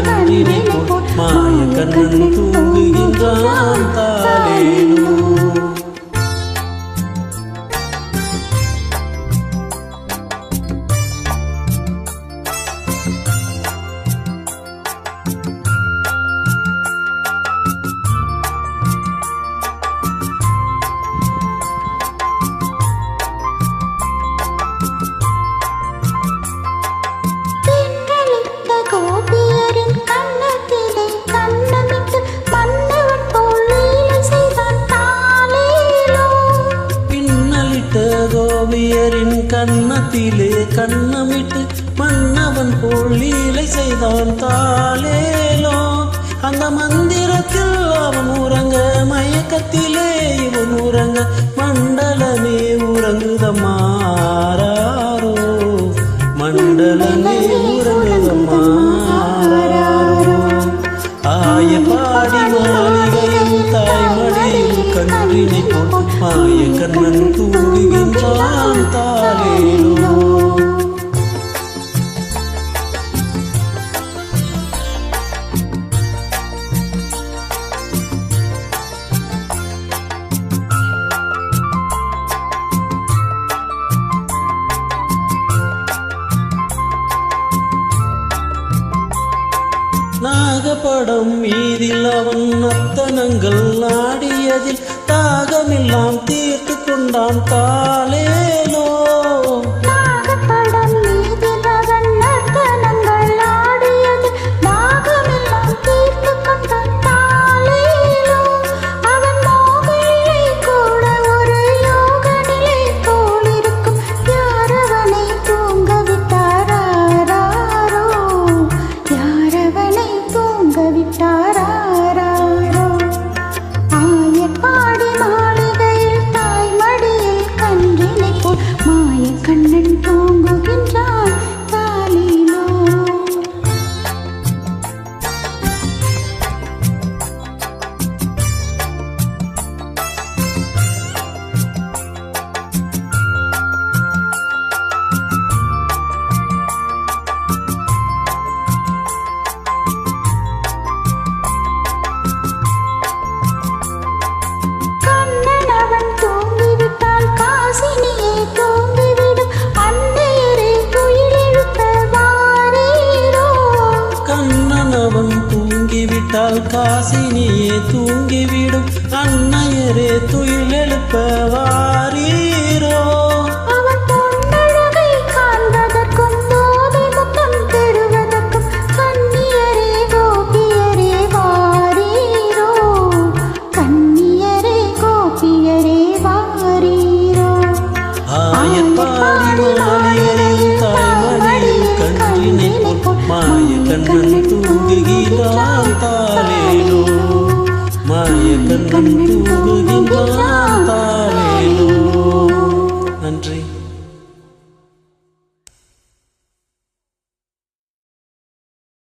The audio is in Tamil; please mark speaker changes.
Speaker 1: தாய்மடியில் கன்றினை போல் மாய கண்ணன் தூங்குகின்றான் தாலேலோ
Speaker 2: கன்னத்திலே
Speaker 1: கண்ணமிட்டு மன்னவன் போல் செய்தான் தாளேலோ. அந்த மந்திரத்தில் அவன் உறங்க மயக்கத்திலே இவன் உறங்க மண்டலமே உறங்குதமாறாரோ மண்டலமே உறங்குதமாறாரோ ஆய பாடி கன்றினை போல் மாய கண்ணன் தூங்குகின்றான் தாரேனோ நாகப்படம் மீதில் அவன் நத்தனங்கள் நான் தாகமெல்லாம் தீர்த்து கொண்டான் தாலேலோ
Speaker 2: காசினியே தூங்கிவிடும். அன்னையரே துயிலெழுப்ப வாரீரோ?